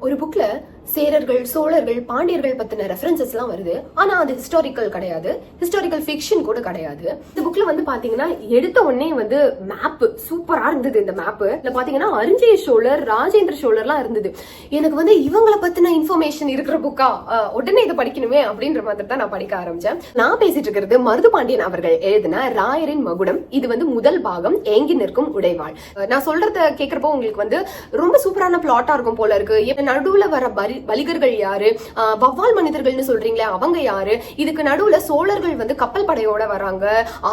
ஒரு புக்கில் சேரர்கள் சோழர்கள் பாண்டியர்கள் பத்தின ரெஃபரன்சஸ் எல்லாம் வருது. ஆனா அது ஹிஸ்டாரிக்கல் கிடையாது. ஹிஸ்டாரிக்கல் ஃபிக்ஷன் கூட கிடையாது. இந்த புக்ல வந்து பாத்தீங்கன்னா எடுத்த உடனே வந்து மேப் சூப்பரா இருந்தது இந்த மேப் இல்ல பாத்தீங்கன்னா அரிஞ்சய சோழர் ராஜேந்திர சோழர்லாம் இருந்தது. எனக்கு வந்து இவங்கள பத்தின இன்ஃபர்மேஷன் இருக்கிற புக்கா உடனே இதை படிக்கணுமே அப்படின்ற மாதிரி தான் நான் படிக்க ஆரம்பிச்சேன். நான் பேசிட்டு இருக்கிறது மருது பாண்டியன் அவர்கள் எழுதின ராயரின் மகுடம். இது வந்து முதல் பாகம் ஏங்கி நிற்கும் உடைவாள். நான் சொல்றத கேக்குறப்போ உங்களுக்கு வந்து ரொம்ப சூப்பரான பிளாட்டா இருக்கும் போல இருக்கு. நடுவுல வர வலிகர்கள் யாரு? வவ்வால் மனிதர்கள்னு சொல்றீங்களே அவங்க யாரு? இதுக்கு நடுவுல சோழர்கள் வந்து கப்பல் படையோட வராங்க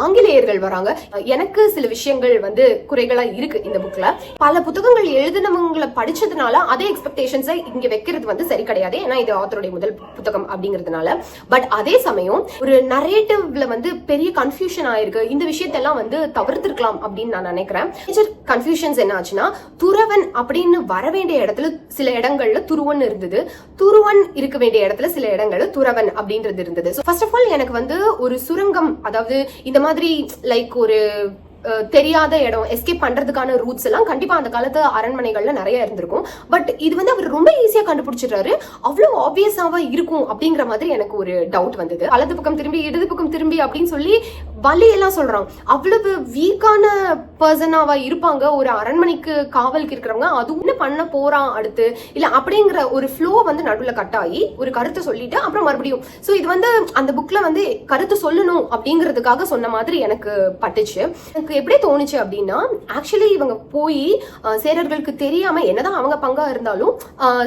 ஆங்கிலேயர்கள் வராங்க. எனக்கு சில விஷயங்கள் வந்து குறைகளா இருக்கு இந்த புக்ல பல புத்தகங்கள் எழுதினவங்களை படிச்சதுனால அதே எக்ஸ்பெக்டேஷன்ஸை இங்க வைக்கிறது வந்து சரி கிடையாது. ஏன்னா இது ஆத்தருடைய முதல் புத்தகம் அப்படிங்கிறதுனால. பட் அதே சமயம் ஒரு நரேட்டிவ்ல வந்து பெரிய கன்ஃபியூஷன் ஆயிருக்கு. இந்த விஷயத்தெல்லாம் வந்து தவிர்த்திருக்கலாம் அப்படின்னு நான் நினைக்கிறேன். மேஜர் கன்ஃபியூஷன்ஸ் என்ன ஆச்சுன்னா துறவன் அப்படின்னு வர வேண்டிய இடத்துல சில இடங்கள்ல துருவன் இருந்தது துருவன் இருக்க வேண்டிய இடத்துல சில இடங்கள்ல துறவன் அப்படின்றது இருந்தது. ஃபர்ஸ்ட் ஆஃப் ஆல் எனக்கு வந்து ஒரு சுரங்கம் அதாவது இந்த மாதிரி லைக் ஒரு தெரியாத இடம் எஸ்கேப் பண்றதுக்கான ரூட்ஸ் எல்லாம் கண்டிப்பா அந்த காலத்து அரண்மனைகள்ல நிறைய இருந்திருக்கும். பட் இது வந்து அவர் ரொம்ப ஈஸியா கண்டுபிடிச்சிடுறாரு. அவ்வளவு ஆப்வியஸாவா இருக்கும் அப்படிங்கிற மாதிரி எனக்கு ஒரு டவுட் வந்தது. வலது பக்கம் திரும்பி இடது பக்கம் திரும்பி அப்படின்னு சொல்லி வலி எல்லாம் சொல்றான். அவ்வளவு வீக்கான பர்சனாவா இருப்பாங்க. ஒரு அரண்மனைக்கு காவலுக்கு இருக்கிறவங்க அது என்ன பண்ண போறான் அடுத்து. இல்ல அப்படிங்கிற ஒரு ஃப்ளோ வந்து நடுவுல கட் ஆகி ஒரு கருத்தை சொல்லிட்டு அப்புறம் மறுபடியும். சோ இது வந்து அந்த புக்ல வந்து கருத்து சொல்லணும் அப்படிங்கிறதுக்காக சொன்ன மாதிரி எனக்கு பட்டுச்சு. எனக்கு எப்படி தோணுச்சு அப்படின்னா ஆக்சுவலி இவங்க போய் சேரர்களுக்கு தெரியாம என்னதான் அவங்க பங்கா இருந்தாலும்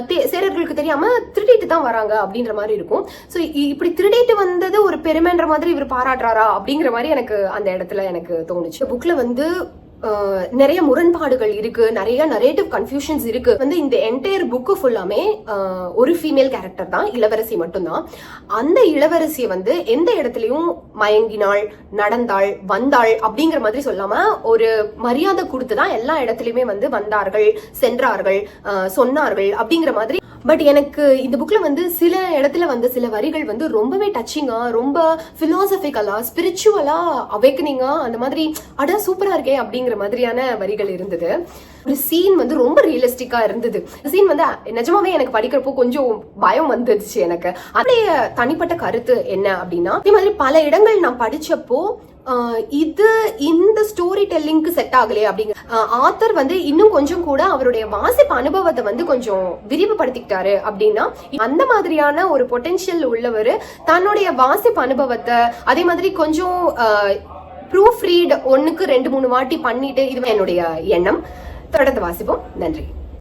தே- சேரர்களுக்கு தெரியாம திருடிட்டு தான் வராங்க அப்படின்ற மாதிரி இருக்கும். ஸோ இப்படி திருடிட்டு வந்தது ஒரு பெருமைன்ற மாதிரி இவர் பாராட்டுறாரா அப்படிங்கிற மாதிரி எனக்கு அந்த இடத்துல எனக்கு தோணுச்சு. புக்ல வந்து நிறைய முரண்பாடுகள் இருக்கு. நிறைய நரேட்டிவ் கன்ஃபியூஷன்ஸ் இருக்கு. வந்து இந்த என்டையர் புக்கு ஃபுல்லாமே ஒரு ஃபீமேல் கேரக்டர் தான். இளவரசி மட்டும்தான். அந்த இளவரசியை வந்து எந்த இடத்துலையும் மயங்கினாள் நடந்தாள் வந்தாள் அப்படிங்கிற மாதிரி சொல்லாம ஒரு மரியாதை கொடுத்து தான் எல்லா இடத்துலையுமே வந்து வந்தார்கள் சென்றார்கள் சொன்னார்கள் அப்படிங்கிற மாதிரி பட் எனக்கு இந்த புக்கில் வந்து சில இடத்துல வந்து சில வரிகள் வந்து ரொம்பவே டச்சிங்காக ரொம்ப ஃபிலாசபிக்கலாக ஸ்பிரிச்சுவலாக அவேக்கனிங்காக அந்த மாதிரி அட சூப்பராக இருக்கே அப்படிங்கிற மாதிரியான வரிகள் இருந்தது. ஒரு சீன் வந்து ரொம்ப ரியலிஸ்டிக்கா இருந்தது. சீன் வந்து நிஜமாவே எனக்கு படிக்கிறப்போ கொஞ்சம் பயம் வந்துடுச்சு எனக்கு. அப்படியே தனிப்பட்ட கருத்து என்ன அப்படின்னா இதே மாதிரி பல இடங்கள் நான் படிச்சப்போ இது இந்த ஸ்டோரி டெல்லிங்க்கு செட் ஆகலையே அப்படிங்கிற ஆத்தர் வந்து இன்னும் கொஞ்சம் கூட அவருடைய வாசிப்பு அனுபவத்தை வந்து கொஞ்சம் விரிவுபடுத்திக்கிட்டாரு அப்படின்னா அந்த மாதிரியான ஒரு பொட்டென்ஷியல் உள்ளவர் தன்னுடைய வாசிப்பு அனுபவத்தை அதே மாதிரி கொஞ்சம் ப்ரூஃப் ரீட் ஒன்னுக்கு ரெண்டு மூணு வாட்டி பண்ணிட்டு இது என்னுடைய எண்ணம். தொடர்ந்து வாசிப்போம். நன்றி.